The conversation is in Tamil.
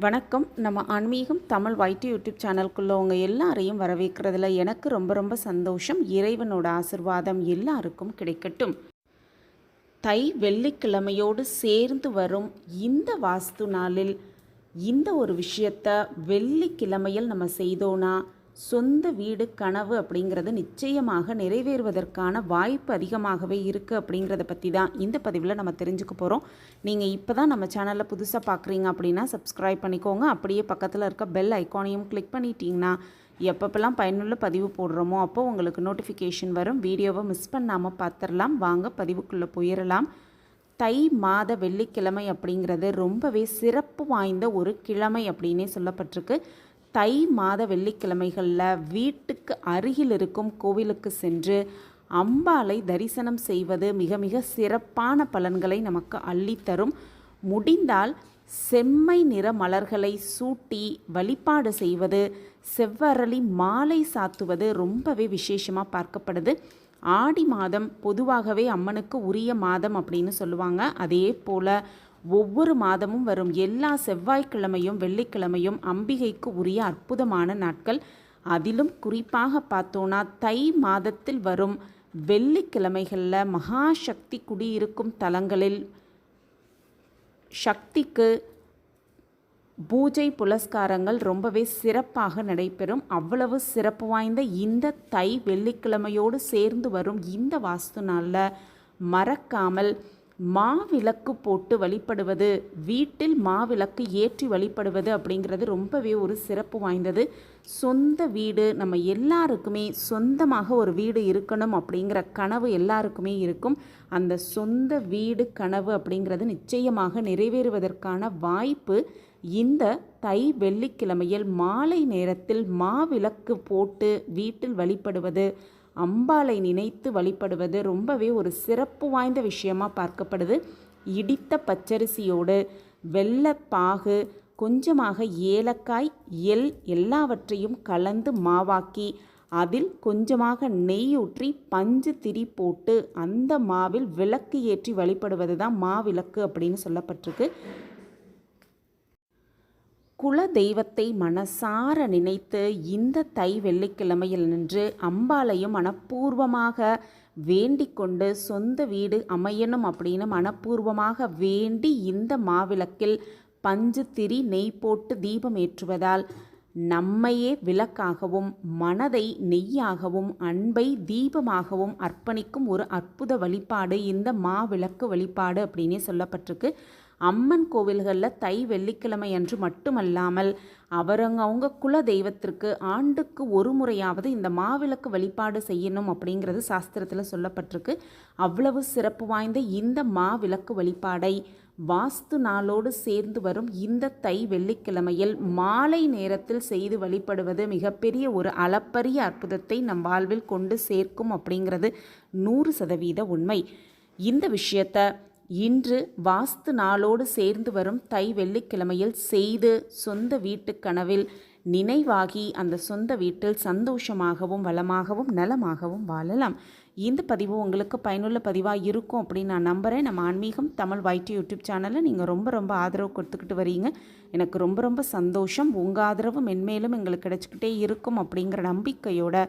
வணக்கம். நம்ம ஆன்மீகம் தமிழ் வைட்டி யூடியூப் சேனலுக்குள்ள உங்கள் எல்லாரையும் வரவேற்கிறதுல எனக்கு ரொம்ப ரொம்ப சந்தோஷம். இறைவனோட ஆசிர்வாதம் எல்லாருக்கும் கிடைக்கட்டும். தை வெள்ளிக்கிழமையோடு சேர்ந்து வரும் இந்த வாஸ்து நாளில் இந்த ஒரு விஷயத்த வெள்ளிக்கிழமையில் நம்ம செய்தோன்னா சொந்த வீடு கனவு அப்படிங்கிறது நிச்சயமாக நிறைவேறுவதற்கான வாய்ப்பு அதிகமாகவே இருக்குது அப்படிங்கிறத பற்றி தான் இந்த பதிவில் நம்ம தெரிஞ்சுக்க போகிறோம் நீங்கள் இப்போ தான் நம்ம சேனலில் புதுசாக பார்க்குறீங்க அப்படின்னா சப்ஸ்கிரைப் பண்ணிக்கோங்க. அப்படியே பக்கத்தில் இருக்க பெல் ஐக்கானையும் கிளிக் பண்ணிட்டீங்கன்னா எப்பப்பெல்லாம் பயனுள்ள பதிவு போடுறோமோ அப்போ உங்களுக்கு நோட்டிஃபிகேஷன் வரும். வீடியோவை மிஸ் பண்ணாமல் பார்த்துடலாம் வாங்க பதிவுக்குள்ளே போயிடலாம் தை மாத வெள்ளிக்கிழமை அப்படிங்கிறது ரொம்பவே சிறப்பு வாய்ந்த ஒரு கிழமை அப்படின்னே சொல்லப்பட்டிருக்கு. தை மாத வெள்ளிக்கிழமைகளில் வீட்டுக்கு அருகில் இருக்கும் கோவிலுக்கு சென்று அம்பாளை தரிசனம் செய்வது மிக மிக சிறப்பான பலன்களை நமக்கு அள்ளித்தரும் முடிந்தால் செம்மை நிற மலர்களை சூட்டி வழிபாடு செய்வது செவ்வரளி மாலை சாத்துவது ரொம்பவே விசேஷமாக பார்க்கப்படுது. ஆடி மாதம் பொதுவாகவே அம்மனுக்கு உரிய மாதம் அப்படின்னு சொல்லுவாங்க. அதே போல் ஒவ்வொரு மாதமும் வரும் எல்லா செவ்வாய்க்கிழமையும் வெள்ளிக்கிழமையும் அம்பிகைக்கு உரிய அற்புதமான நாட்கள். அதிலும் குறிப்பாக பார்த்தோன்னா தை மாதத்தில் வரும் வெள்ளிக்கிழமைகளில் மகாசக்தி குடியிருக்கும் தலங்களில் சக்திக்கு பூஜை புலஸ்காரங்கள் ரொம்பவே சிறப்பாக நடைபெறும். அவ்வளவு சிறப்பு வாய்ந்த இந்த தை வெள்ளிக்கிழமையோடு சேர்ந்து வரும் இந்த வாஸ்து நாளில் மறக்காமல் மாவிளக்கு போட்டு வழிபடுவது வீட்டில் மாவிளக்கு ஏற்றி வழிபடுவது அப்படிங்கிறது ரொம்பவே ஒரு சிறப்பு வாய்ந்தது. சொந்த வீடு நம்ம எல்லாருக்குமே சொந்தமாக ஒரு வீடு இருக்கணும் அப்படிங்கிற கனவு எல்லாருக்குமே இருக்கும். அந்த சொந்த வீடு கனவு அப்படிங்கிறது நிச்சயமாக நிறைவேறுவதற்கான வாய்ப்பு இந்த தை வெள்ளிக்கிழமையில் மாலை நேரத்தில் மாவிளக்கு போட்டு வீட்டில் வழிபடுவது அம்பாளை நினைத்து வழிபடுவது ரொம்பவே ஒரு சிறப்பு வாய்ந்த விஷயமாக பார்க்கப்படுது. இடித்த பச்சரிசியோடு வெள்ளப்பாகு கொஞ்சமாக ஏலக்காய் எல் எல்லாவற்றையும் கலந்து மாவாக்கி அதில் கொஞ்சமாக நெய் ஊற்றி பஞ்சு திரி போட்டு அந்த மாவில் விளக்கு ஏற்றி வழிபடுவது தான் மாவிளக்கு அப்படின்னு சொல்லப்பட்டிருக்கு. குல தெய்வத்தை மனசார நினைத்து இந்த தை வெள்ளிக்கிழமையில் நின்று அம்பாளையும் மனப்பூர்வமாக வேண்டிக் கொண்டு சொந்த வீடு அமையணும் அப்படின்னு மனப்பூர்வமாக வேண்டி இந்த மாவிளக்கில் பஞ்சு திரி நெய் போட்டு தீபம் ஏற்றுவதால் நம்மையே விளக்காகவும் மனதை நெய்யாகவும் அன்பை தீபமாகவும் அர்ப்பணிக்கும் ஒரு அற்புத வழிபாடு இந்த மாவிளக்கு வழிபாடு அப்படின்னே சொல்லப்பட்டிருக்கு. அம்மன் கோவில்களில் தை வெள்ளிக்கிழமை அன்று மட்டுமல்லாமல் அவரங்க அவங்க குல தெய்வத்திற்கு ஆண்டுக்கு ஒரு முறையாவது இந்த மாவிளக்கு வழிபாடு செய்யணும் அப்படிங்கிறது சாஸ்திரத்தில் சொல்லப்பட்டிருக்கு. அவ்வளவு சிறப்பு வாய்ந்த இந்த மாவிளக்கு வழிபாடை வாஸ்து நாளோடு சேர்ந்து வரும் இந்த தை வெள்ளிக்கிழமையில் மாலை நேரத்தில் செய்து வழிபடுவது மிகப்பெரிய ஒரு அளப்பரிய அற்புதத்தை நம் வாழ்வில் கொண்டு சேர்க்கும் அப்படிங்கிறது நூறு சதவீத உண்மை. இந்த விஷயத்தை இன்று வாஸ்து நாளோடு சேர்ந்து வரும் தை வெள்ளிக்கிழமையில் செய்து சொந்த வீட்டு கனவில் நினைவாகி அந்த சொந்த வீட்டில் சந்தோஷமாகவும் வளமாகவும் நலமாகவும் வாழலாம். இந்த பதிவு உங்களுக்கு பயனுள்ள பதிவாக இருக்கும் அப்படின்னு நான் நம்புகிறேன் நம்ம ஆன்மீகம் தமிழ் வைட்டி யூடியூப் சேனலில் நீங்கள் ரொம்ப ரொம்ப ஆதரவு கொடுத்துக்கிட்டு வரீங்க. எனக்கு ரொம்ப ரொம்ப சந்தோஷம். உங்கள் ஆதரவு மென்மேலும் எங்களுக்கு கிடச்சிக்கிட்டே இருக்கும் அப்படிங்கிற நம்பிக்கையோட